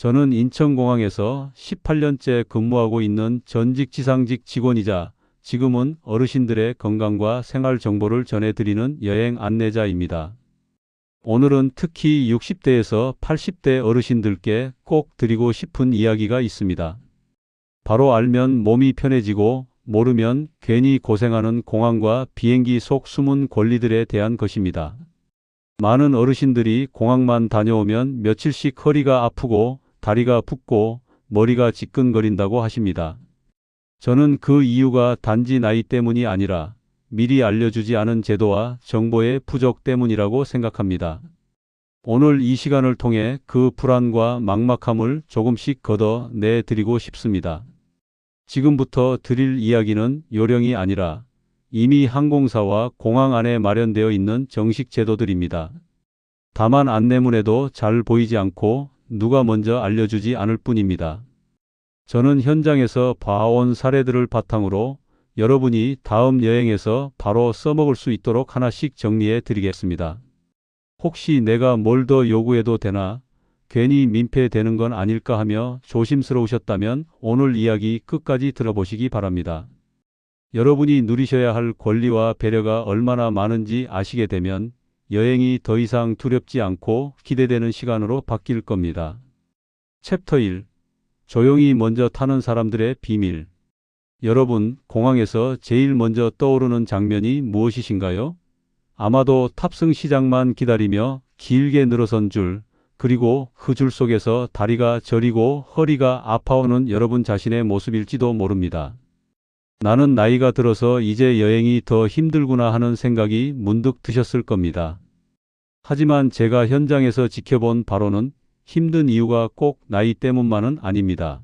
저는 인천공항에서 18년째 근무하고 있는 전직 지상직 직원이자 지금은 어르신들의 건강과 생활 정보를 전해드리는 여행 안내자입니다. 오늘은 특히 60대에서 80대 어르신들께 꼭 드리고 싶은 이야기가 있습니다. 바로 알면 몸이 편해지고 모르면 괜히 고생하는 공항과 비행기 속 숨은 권리들에 대한 것입니다. 많은 어르신들이 공항만 다녀오면 며칠씩 허리가 아프고 다리가 붓고 머리가 지끈거린다고 하십니다. 저는 그 이유가 단지 나이 때문이 아니라 미리 알려주지 않은 제도와 정보의 부족 때문이라고 생각합니다. 오늘 이 시간을 통해 그 불안과 막막함을 조금씩 걷어내 드리고 싶습니다. 지금부터 드릴 이야기는 요령이 아니라 이미 항공사와 공항 안에 마련되어 있는 정식 제도들입니다. 다만 안내문에도 잘 보이지 않고 누가 먼저 알려주지 않을 뿐입니다. 저는 현장에서 봐온 사례들을 바탕으로 여러분이 다음 여행에서 바로 써먹을 수 있도록 하나씩 정리해 드리겠습니다. 혹시 내가 뭘 더 요구해도 되나 괜히 민폐되는 건 아닐까 하며 조심스러우셨다면 오늘 이야기 끝까지 들어보시기 바랍니다. 여러분이 누리셔야 할 권리와 배려가 얼마나 많은지 아시게 되면 여행이 더 이상 두렵지 않고 기대되는 시간으로 바뀔 겁니다. 챕터 1 조용히 먼저 타는 사람들의 비밀 여러분, 공항에서 제일 먼저 떠오르는 장면이 무엇이신가요? 아마도 탑승 시작만 기다리며 길게 늘어선 줄, 그리고 그 줄 속에서 다리가 저리고 허리가 아파오는 여러분 자신의 모습일지도 모릅니다. 나는 나이가 들어서 이제 여행이 더 힘들구나 하는 생각이 문득 드셨을 겁니다. 하지만 제가 현장에서 지켜본 바로는 힘든 이유가 꼭 나이 때문만은 아닙니다.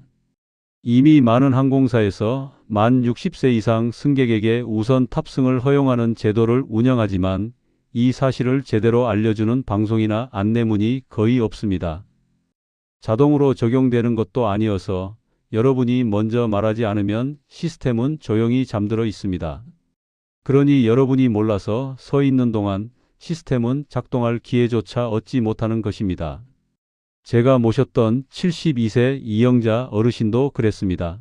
이미 많은 항공사에서 만 60세 이상 승객에게 우선 탑승을 허용하는 제도를 운영하지만 이 사실을 제대로 알려주는 방송이나 안내문이 거의 없습니다. 자동으로 적용되는 것도 아니어서 여러분이 먼저 말하지 않으면 시스템은 조용히 잠들어 있습니다. 그러니 여러분이 몰라서 서 있는 동안 시스템은 작동할 기회조차 얻지 못하는 것입니다. 제가 모셨던 72세 이영자 어르신도 그랬습니다.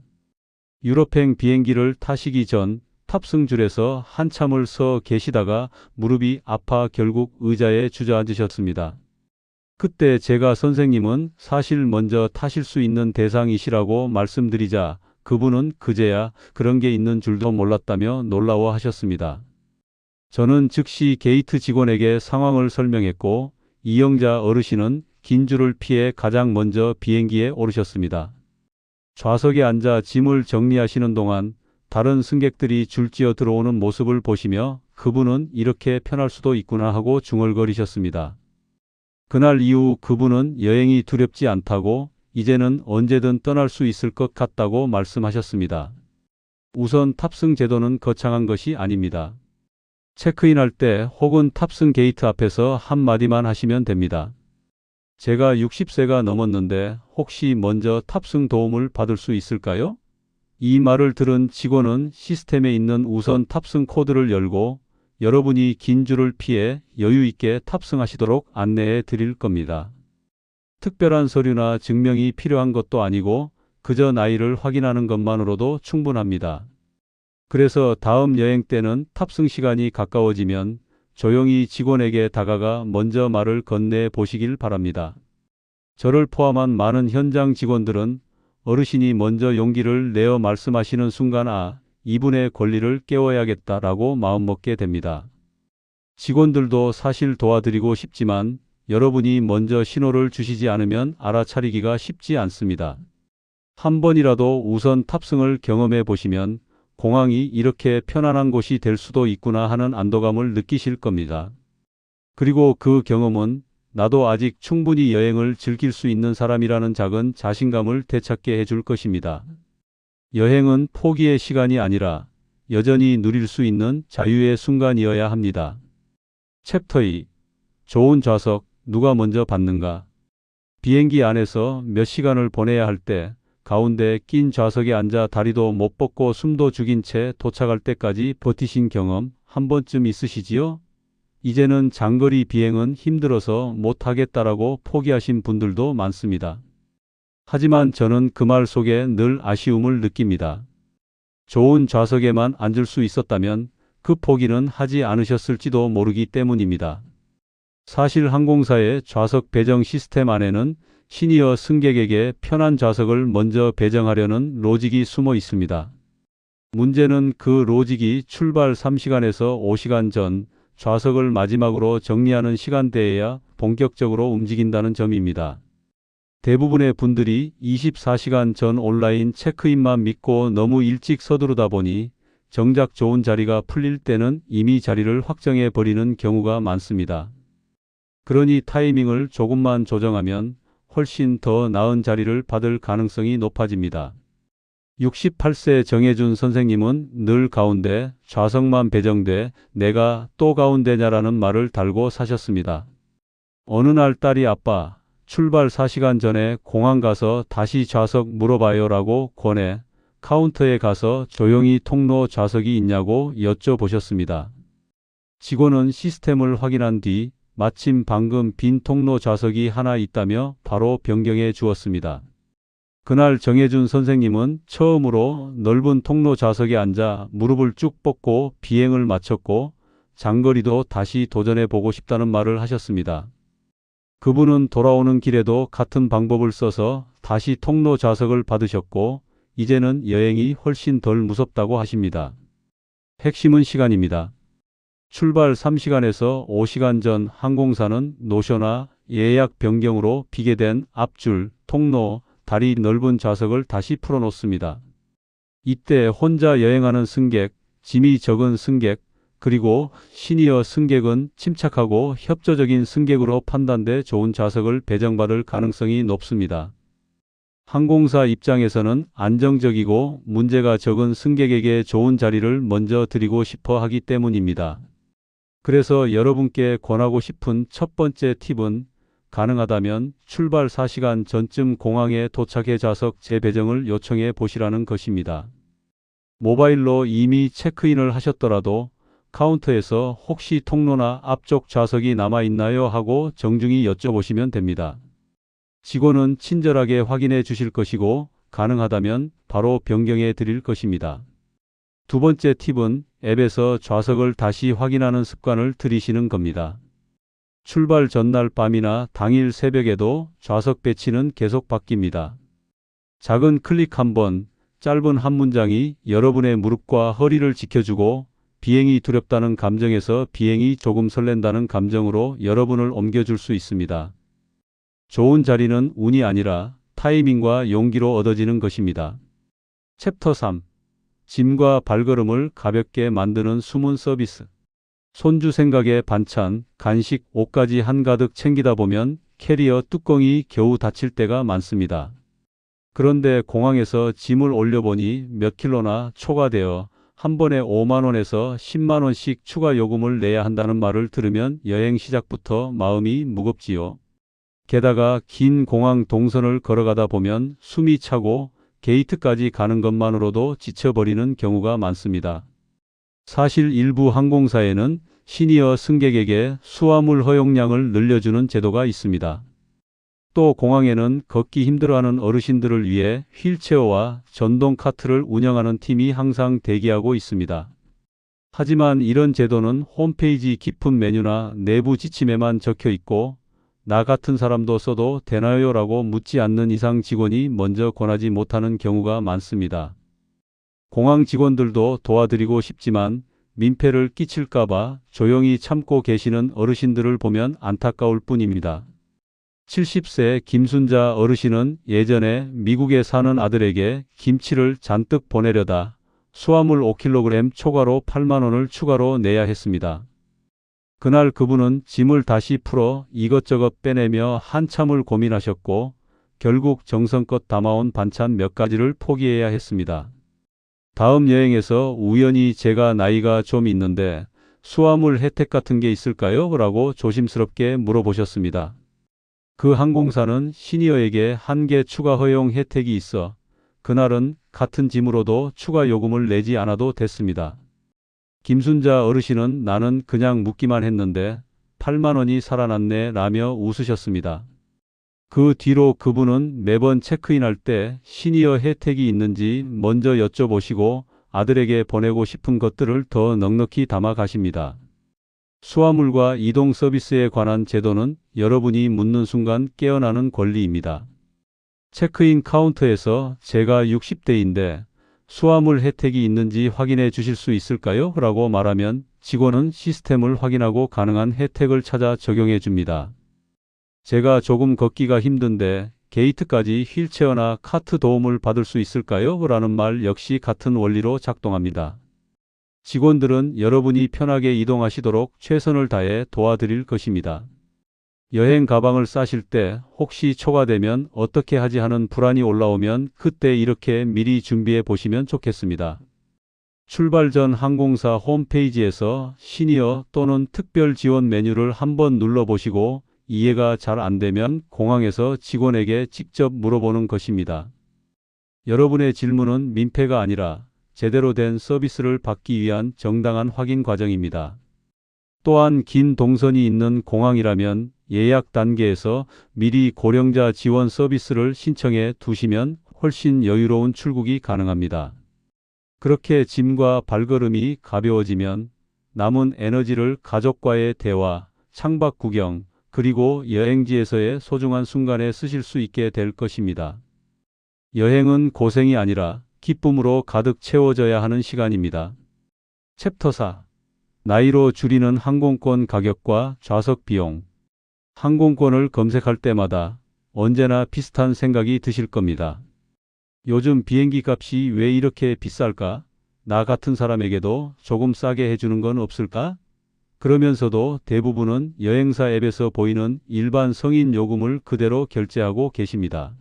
유럽행 비행기를 타시기 전 탑승줄에서 한참을 서 계시다가 무릎이 아파 결국 의자에 주저앉으셨습니다. 그때 제가 선생님은 사실 먼저 타실 수 있는 대상이시라고 말씀드리자 그분은 그제야 그런 게 있는 줄도 몰랐다며 놀라워 하셨습니다. 저는 즉시 게이트 직원에게 상황을 설명했고 이영자 어르신은 긴 줄을 피해 가장 먼저 비행기에 오르셨습니다. 좌석에 앉아 짐을 정리하시는 동안 다른 승객들이 줄지어 들어오는 모습을 보시며 그분은 이렇게 편할 수도 있구나 하고 중얼거리셨습니다. 그날 이후 그분은 여행이 두렵지 않다고 이제는 언제든 떠날 수 있을 것 같다고 말씀하셨습니다. 우선 탑승 제도는 거창한 것이 아닙니다. 체크인할 때 혹은 탑승 게이트 앞에서 한마디만 하시면 됩니다. 제가 60세가 넘었는데 혹시 먼저 탑승 도움을 받을 수 있을까요? 이 말을 들은 직원은 시스템에 있는 우선 탑승 코드를 열고 여러분이 긴 줄을 피해 여유 있게 탑승하시도록 안내해 드릴 겁니다. 특별한 서류나 증명이 필요한 것도 아니고 그저 나이를 확인하는 것만으로도 충분합니다. 그래서 다음 여행 때는 탑승 시간이 가까워지면 조용히 직원에게 다가가 먼저 말을 건네 보시길 바랍니다. 저를 포함한 많은 현장 직원들은 어르신이 먼저 용기를 내어 말씀하시는 순간 아, 이분의 권리를 깨워야겠다라고 마음먹게 됩니다. 직원들도 사실 도와드리고 싶지만 여러분이 먼저 신호를 주시지 않으면 알아차리기가 쉽지 않습니다. 한 번이라도 우선 탑승을 경험해 보시면 공항이 이렇게 편안한 곳이 될 수도 있구나 하는 안도감을 느끼실 겁니다. 그리고 그 경험은 나도 아직 충분히 여행을 즐길 수 있는 사람이라는 작은 자신감을 되찾게 해줄 것입니다. 여행은 포기의 시간이 아니라 여전히 누릴 수 있는 자유의 순간이어야 합니다. 챕터 2 좋은 좌석 누가 먼저 받는가 비행기 안에서 몇 시간을 보내야 할 때 가운데 낀 좌석에 앉아 다리도 못 뻗고 숨도 죽인 채 도착할 때까지 버티신 경험 한 번쯤 있으시지요? 이제는 장거리 비행은 힘들어서 못하겠다라고 포기하신 분들도 많습니다. 하지만 저는 그 말 속에 늘 아쉬움을 느낍니다. 좋은 좌석에만 앉을 수 있었다면 그 포기는 하지 않으셨을지도 모르기 때문입니다. 사실 항공사의 좌석 배정 시스템 안에는 시니어 승객에게 편한 좌석을 먼저 배정하려는 로직이 숨어 있습니다. 문제는 그 로직이 출발 3시간에서 5시간 전 좌석을 마지막으로 정리하는 시간대에야 본격적으로 움직인다는 점입니다. 대부분의 분들이 24시간 전 온라인 체크인만 믿고 너무 일찍 서두르다 보니 정작 좋은 자리가 풀릴 때는 이미 자리를 확정해 버리는 경우가 많습니다. 그러니 타이밍을 조금만 조정하면 훨씬 더 나은 자리를 받을 가능성이 높아집니다. 68세 정혜준 선생님은 늘 가운데 좌석만 배정돼 내가 또 가운데냐라는 말을 달고 사셨습니다. 어느 날 딸이 아빠 출발 4시간 전에 공항 가서 다시 좌석 물어봐요 라고 권해 카운터에 가서 조용히 통로 좌석이 있냐고 여쭤보셨습니다. 직원은 시스템을 확인한 뒤 마침 방금 빈 통로 좌석이 하나 있다며 바로 변경해 주었습니다. 그날 정혜준 선생님은 처음으로 넓은 통로 좌석에 앉아 무릎을 쭉 뻗고 비행을 마쳤고 장거리도 다시 도전해 보고 싶다는 말을 하셨습니다. 그분은 돌아오는 길에도 같은 방법을 써서 다시 통로 좌석을 받으셨고 이제는 여행이 훨씬 덜 무섭다고 하십니다. 핵심은 시간입니다. 출발 3시간에서 5시간 전 항공사는 노쇼나 예약 변경으로 비게 된 앞줄, 통로, 다리 넓은 좌석을 다시 풀어놓습니다. 이때 혼자 여행하는 승객, 짐이 적은 승객, 그리고 시니어 승객은 침착하고 협조적인 승객으로 판단돼 좋은 좌석을 배정받을 가능성이 높습니다. 항공사 입장에서는 안정적이고 문제가 적은 승객에게 좋은 자리를 먼저 드리고 싶어 하기 때문입니다. 그래서 여러분께 권하고 싶은 첫 번째 팁은 가능하다면 출발 4시간 전쯤 공항에 도착해 좌석 재배정을 요청해 보시라는 것입니다. 모바일로 이미 체크인을 하셨더라도 카운터에서 혹시 통로나 앞쪽 좌석이 남아 있나요 하고 정중히 여쭤보시면 됩니다. 직원은 친절하게 확인해 주실 것이고 가능하다면 바로 변경해 드릴 것입니다. 두 번째 팁은 앱에서 좌석을 다시 확인하는 습관을 들이시는 겁니다. 출발 전날 밤이나 당일 새벽에도 좌석 배치는 계속 바뀝니다. 작은 클릭 한 번, 짧은 한 문장이 여러분의 무릎과 허리를 지켜주고 비행이 두렵다는 감정에서 비행이 조금 설렌다는 감정으로 여러분을 옮겨줄 수 있습니다. 좋은 자리는 운이 아니라 타이밍과 용기로 얻어지는 것입니다. 챕터 3. 짐과 발걸음을 가볍게 만드는 숨은 서비스. 손주 생각에 반찬, 간식, 옷까지 한가득 챙기다 보면 캐리어 뚜껑이 겨우 닫힐 때가 많습니다. 그런데 공항에서 짐을 올려보니 몇 킬로나 초과되어 한 번에 5만원에서 10만원씩 추가 요금을 내야 한다는 말을 들으면 여행 시작부터 마음이 무겁지요. 게다가 긴 공항 동선을 걸어가다 보면 숨이 차고 게이트까지 가는 것만으로도 지쳐버리는 경우가 많습니다. 사실 일부 항공사에는 시니어 승객에게 수화물 허용량을 늘려주는 제도가 있습니다. 또 공항에는 걷기 힘들어하는 어르신들을 위해 휠체어와 전동 카트를 운영하는 팀이 항상 대기하고 있습니다. 하지만 이런 제도는 홈페이지 깊은 메뉴나 내부 지침에만 적혀 있고 나 같은 사람도 써도 되나요? 라고 묻지 않는 이상 직원이 먼저 권하지 못하는 경우가 많습니다. 공항 직원들도 도와드리고 싶지만 민폐를 끼칠까봐 조용히 참고 계시는 어르신들을 보면 안타까울 뿐입니다. 70세 김순자 어르신은 예전에 미국에 사는 아들에게 김치를 잔뜩 보내려다 수화물 5kg 초과로 8만원을 추가로 내야 했습니다. 그날 그분은 짐을 다시 풀어 이것저것 빼내며 한참을 고민하셨고 결국 정성껏 담아온 반찬 몇 가지를 포기해야 했습니다. 다음 여행에서 우연히 제가 나이가 좀 있는데 수화물 혜택 같은 게 있을까요? 라고 조심스럽게 물어보셨습니다. 그 항공사는 시니어에게 한 개 추가 허용 혜택이 있어 그날은 같은 짐으로도 추가 요금을 내지 않아도 됐습니다. 김순자 어르신은 나는 그냥 묻기만 했는데 8만 원이 살아났네 라며 웃으셨습니다. 그 뒤로 그분은 매번 체크인할 때 시니어 혜택이 있는지 먼저 여쭤보시고 아들에게 보내고 싶은 것들을 더 넉넉히 담아 가십니다. 수화물과 이동 서비스에 관한 제도는 여러분이 묻는 순간 깨어나는 권리입니다. 체크인 카운터에서 제가 60대인데 수화물 혜택이 있는지 확인해 주실 수 있을까요? 라고 말하면 직원은 시스템을 확인하고 가능한 혜택을 찾아 적용해 줍니다. 제가 조금 걷기가 힘든데 게이트까지 휠체어나 카트 도움을 받을 수 있을까요? 라는 말 역시 같은 원리로 작동합니다. 직원들은 여러분이 편하게 이동하시도록 최선을 다해 도와드릴 것입니다. 여행 가방을 싸실 때 혹시 초과되면 어떻게 하지 하는 불안이 올라오면 그때 이렇게 미리 준비해 보시면 좋겠습니다. 출발 전 항공사 홈페이지에서 시니어 또는 특별 지원 메뉴를 한번 눌러보시고 이해가 잘 안 되면 공항에서 직원에게 직접 물어보는 것입니다. 여러분의 질문은 민폐가 아니라 제대로 된 서비스를 받기 위한 정당한 확인 과정입니다. 또한 긴 동선이 있는 공항이라면 예약 단계에서 미리 고령자 지원 서비스를 신청해 두시면 훨씬 여유로운 출국이 가능합니다. 그렇게 짐과 발걸음이 가벼워지면 남은 에너지를 가족과의 대화, 창밖 구경, 그리고 여행지에서의 소중한 순간에 쓰실 수 있게 될 것입니다. 여행은 고생이 아니라 기쁨으로 가득 채워져야 하는 시간입니다. 챕터 4 나이로 줄이는 항공권 가격과 좌석 비용 항공권을 검색할 때마다 언제나 비슷한 생각이 드실 겁니다. 요즘 비행기 값이 왜 이렇게 비쌀까? 나 같은 사람에게도 조금 싸게 해주는 건 없을까? 그러면서도 대부분은 여행사 앱에서 보이는 일반 성인 요금을 그대로 결제하고 계십니다.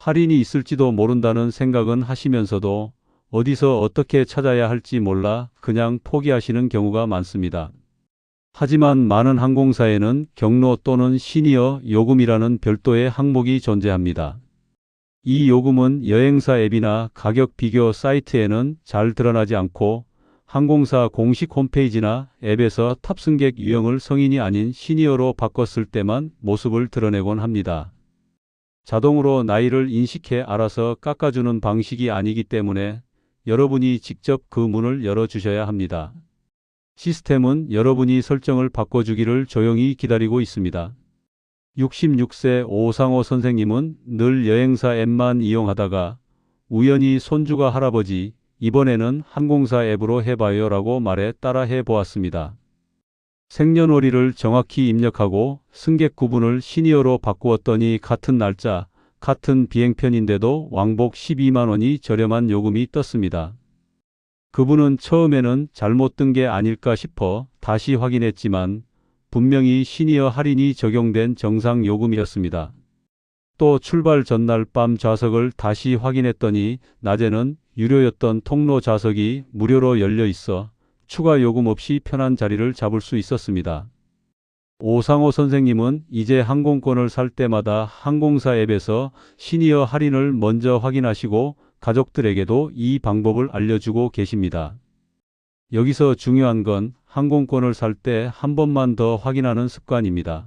할인이 있을지도 모른다는 생각은 하시면서도 어디서 어떻게 찾아야 할지 몰라 그냥 포기하시는 경우가 많습니다. 하지만 많은 항공사에는 경로 또는 시니어 요금이라는 별도의 항목이 존재합니다. 이 요금은 여행사 앱이나 가격 비교 사이트에는 잘 드러나지 않고 항공사 공식 홈페이지나 앱에서 탑승객 유형을 성인이 아닌 시니어로 바꿨을 때만 모습을 드러내곤 합니다. 자동으로 나이를 인식해 알아서 깎아주는 방식이 아니기 때문에 여러분이 직접 그 문을 열어주셔야 합니다. 시스템은 여러분이 설정을 바꿔주기를 조용히 기다리고 있습니다. 66세 오상호 선생님은 늘 여행사 앱만 이용하다가 우연히 손주가 할아버지 이번에는 항공사 앱으로 해봐요 라고 말해 따라 해보았습니다. 생년월일을 정확히 입력하고 승객 구분을 시니어로 바꾸었더니 같은 날짜, 같은 비행편인데도 왕복 12만 원이 저렴한 요금이 떴습니다. 그분은 처음에는 잘못 든게 아닐까 싶어 다시 확인했지만 분명히 시니어 할인이 적용된 정상 요금이었습니다. 또 출발 전날 밤 좌석을 다시 확인했더니 낮에는 유료였던 통로 좌석이 무료로 열려 있어 추가 요금 없이 편한 자리를 잡을 수 있었습니다. 오상호 선생님은 이제 항공권을 살 때마다 항공사 앱에서 시니어 할인을 먼저 확인하시고 가족들에게도 이 방법을 알려주고 계십니다. 여기서 중요한 건 항공권을 살 때 한 번만 더 확인하는 습관입니다.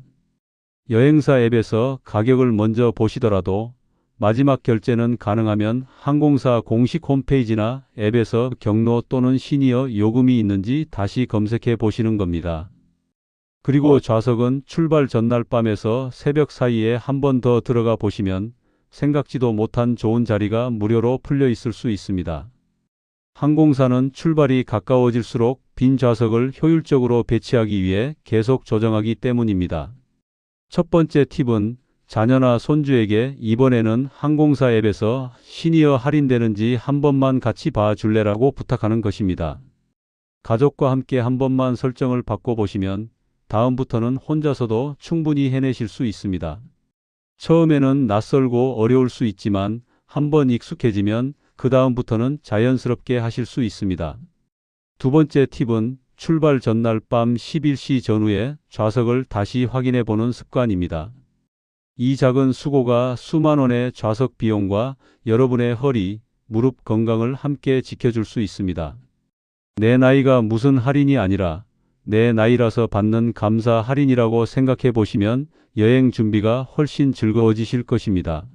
여행사 앱에서 가격을 먼저 보시더라도 마지막 결제는 가능하면 항공사 공식 홈페이지나 앱에서 경로 또는 시니어 요금이 있는지 다시 검색해 보시는 겁니다. 그리고 좌석은 출발 전날 밤에서 새벽 사이에 한 번 더 들어가 보시면 생각지도 못한 좋은 자리가 무료로 풀려 있을 수 있습니다. 항공사는 출발이 가까워질수록 빈 좌석을 효율적으로 배치하기 위해 계속 조정하기 때문입니다. 첫 번째 팁은 자녀나 손주에게 이번에는 항공사 앱에서 시니어 할인되는지 한 번만 같이 봐줄래라고 부탁하는 것입니다. 가족과 함께 한 번만 설정을 바꿔보시면 다음부터는 혼자서도 충분히 해내실 수 있습니다. 처음에는 낯설고 어려울 수 있지만 한 번 익숙해지면 그 다음부터는 자연스럽게 하실 수 있습니다. 두 번째 팁은 출발 전날 밤 11시 전후에 좌석을 다시 확인해 보는 습관입니다. 이 작은 수고가 수만 원의 좌석 비용과 여러분의 허리, 무릎 건강을 함께 지켜줄 수 있습니다. 내 나이가 무슨 할인이 아니라 내 나이라서 받는 감사 할인이라고 생각해 보시면 여행 준비가 훨씬 즐거워지실 것입니다.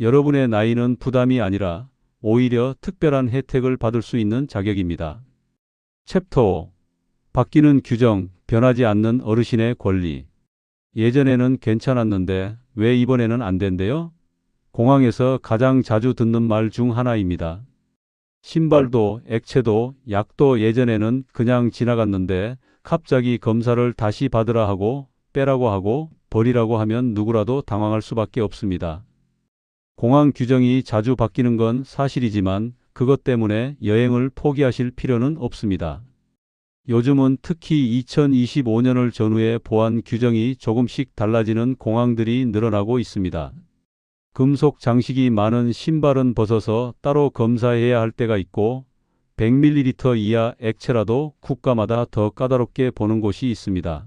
여러분의 나이는 부담이 아니라 오히려 특별한 혜택을 받을 수 있는 자격입니다. 챕터 5. 바뀌는 규정, 변하지 않는 어르신의 권리. 예전에는 괜찮았는데 왜 이번에는 안 된대요? 공항에서 가장 자주 듣는 말 중 하나입니다. 신발도 액체도 약도 예전에는 그냥 지나갔는데 갑자기 검사를 다시 받으라 하고 빼라고 하고 버리라고 하면 누구라도 당황할 수밖에 없습니다. 공항 규정이 자주 바뀌는 건 사실이지만 그것 때문에 여행을 포기하실 필요는 없습니다. 요즘은 특히 2025년을 전후해 보안 규정이 조금씩 달라지는 공항들이 늘어나고 있습니다. 금속 장식이 많은 신발은 벗어서 따로 검사해야 할 때가 있고 100ml 이하 액체라도 국가마다 더 까다롭게 보는 곳이 있습니다.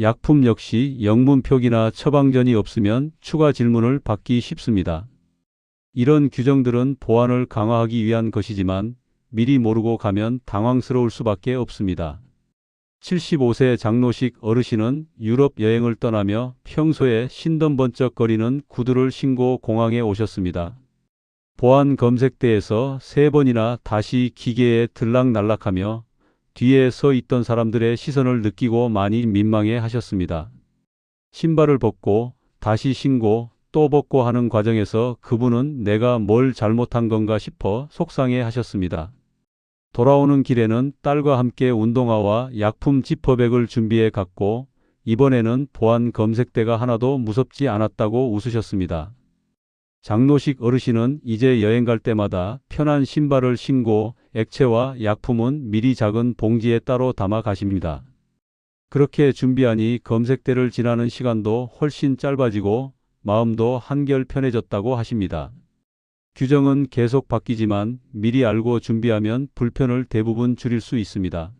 약품 역시 영문 표기나 처방전이 없으면 추가 질문을 받기 쉽습니다. 이런 규정들은 보안을 강화하기 위한 것이지만 미리 모르고 가면 당황스러울 수밖에 없습니다. 75세 장로식 어르신은 유럽 여행을 떠나며 평소에 신던번쩍거리는 구두를 신고 공항에 오셨습니다. 보안 검색대에서 세 번이나 다시 기계에 들락날락하며 뒤에 서 있던 사람들의 시선을 느끼고 많이 민망해 하셨습니다. 신발을 벗고 다시 신고 또 벗고 하는 과정에서 그분은 내가 뭘 잘못한 건가 싶어 속상해 하셨습니다. 돌아오는 길에는 딸과 함께 운동화와 약품 지퍼백을 준비해 갔고 이번에는 보안 검색대가 하나도 무섭지 않았다고 웃으셨습니다. 장로식 어르신은 이제 여행 갈 때마다 편한 신발을 신고 액체와 약품은 미리 작은 봉지에 따로 담아 가십니다. 그렇게 준비하니 검색대를 지나는 시간도 훨씬 짧아지고 마음도 한결 편해졌다고 하십니다. 규정은 계속 바뀌지만 미리 알고 준비하면 불편을 대부분 줄일 수 있습니다.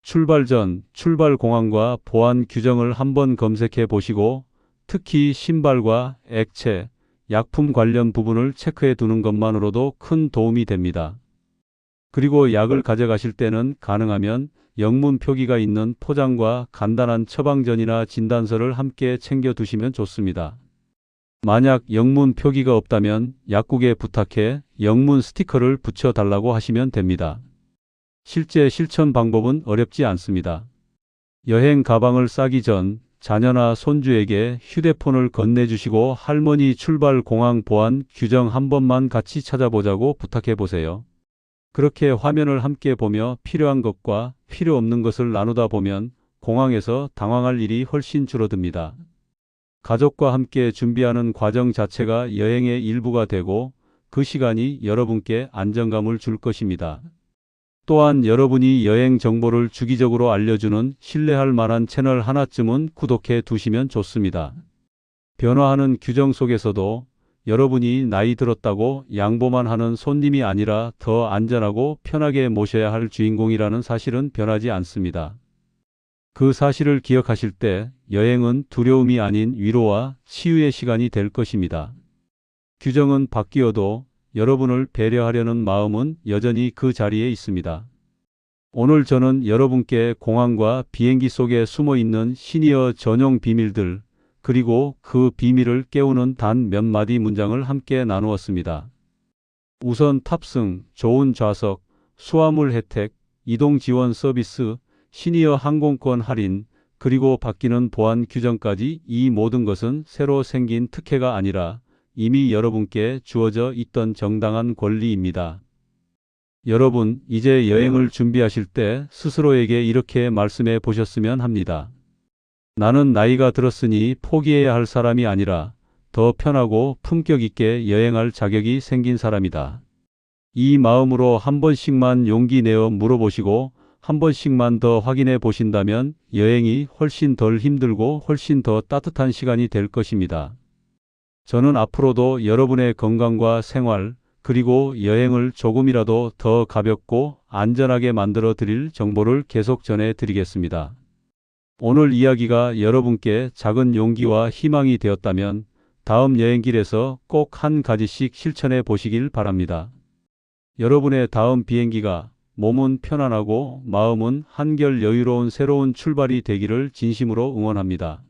출발 전 출발 공항과 보안 규정을 한번 검색해 보시고 특히 신발과 액체, 약품 관련 부분을 체크해 두는 것만으로도 큰 도움이 됩니다. 그리고 약을 가져가실 때는 가능하면 영문 표기가 있는 포장과 간단한 처방전이나 진단서를 함께 챙겨 두시면 좋습니다. 만약 영문 표기가 없다면 약국에 부탁해 영문 스티커를 붙여 달라고 하시면 됩니다. 실제 실천 방법은 어렵지 않습니다. 여행 가방을 싸기 전 자녀나 손주에게 휴대폰을 건네주시고 할머니 출발 공항 보안 규정 한 번만 같이 찾아보자고 부탁해 보세요. 그렇게 화면을 함께 보며 필요한 것과 필요 없는 것을 나누다 보면 공항에서 당황할 일이 훨씬 줄어듭니다. 가족과 함께 준비하는 과정 자체가 여행의 일부가 되고 그 시간이 여러분께 안정감을 줄 것입니다. 또한 여러분이 여행 정보를 주기적으로 알려주는 신뢰할 만한 채널 하나쯤은 구독해 두시면 좋습니다. 변화하는 규정 속에서도 여러분이 나이 들었다고 양보만 하는 손님이 아니라 더 안전하고 편하게 모셔야 할 주인공이라는 사실은 변하지 않습니다. 그 사실을 기억하실 때 여행은 두려움이 아닌 위로와 치유의 시간이 될 것입니다. 규정은 바뀌어도 여러분을 배려하려는 마음은 여전히 그 자리에 있습니다. 오늘 저는 여러분께 공항과 비행기 속에 숨어 있는 시니어 전용 비밀들, 그리고 그 비밀을 깨우는 단 몇 마디 문장을 함께 나누었습니다. 우선 탑승, 좋은 좌석, 수화물 혜택, 이동 지원 서비스, 시니어 항공권 할인, 그리고 바뀌는 보안 규정까지 이 모든 것은 새로 생긴 특혜가 아니라 이미 여러분께 주어져 있던 정당한 권리입니다. 여러분, 이제 여행을 준비하실 때 스스로에게 이렇게 말씀해 보셨으면 합니다. 나는 나이가 들었으니 포기해야 할 사람이 아니라 더 편하고 품격 있게 여행할 자격이 생긴 사람이다. 이 마음으로 한 번씩만 용기 내어 물어보시고 한 번씩만 더 확인해 보신다면 여행이 훨씬 덜 힘들고 훨씬 더 따뜻한 시간이 될 것입니다. 저는 앞으로도 여러분의 건강과 생활, 그리고 여행을 조금이라도 더 가볍고 안전하게 만들어 드릴 정보를 계속 전해 드리겠습니다. 오늘 이야기가 여러분께 작은 용기와 희망이 되었다면 다음 여행길에서 꼭 한 가지씩 실천해 보시길 바랍니다. 여러분의 다음 비행기가 몸은 편안하고 마음은 한결 여유로운 새로운 출발이 되기를 진심으로 응원합니다.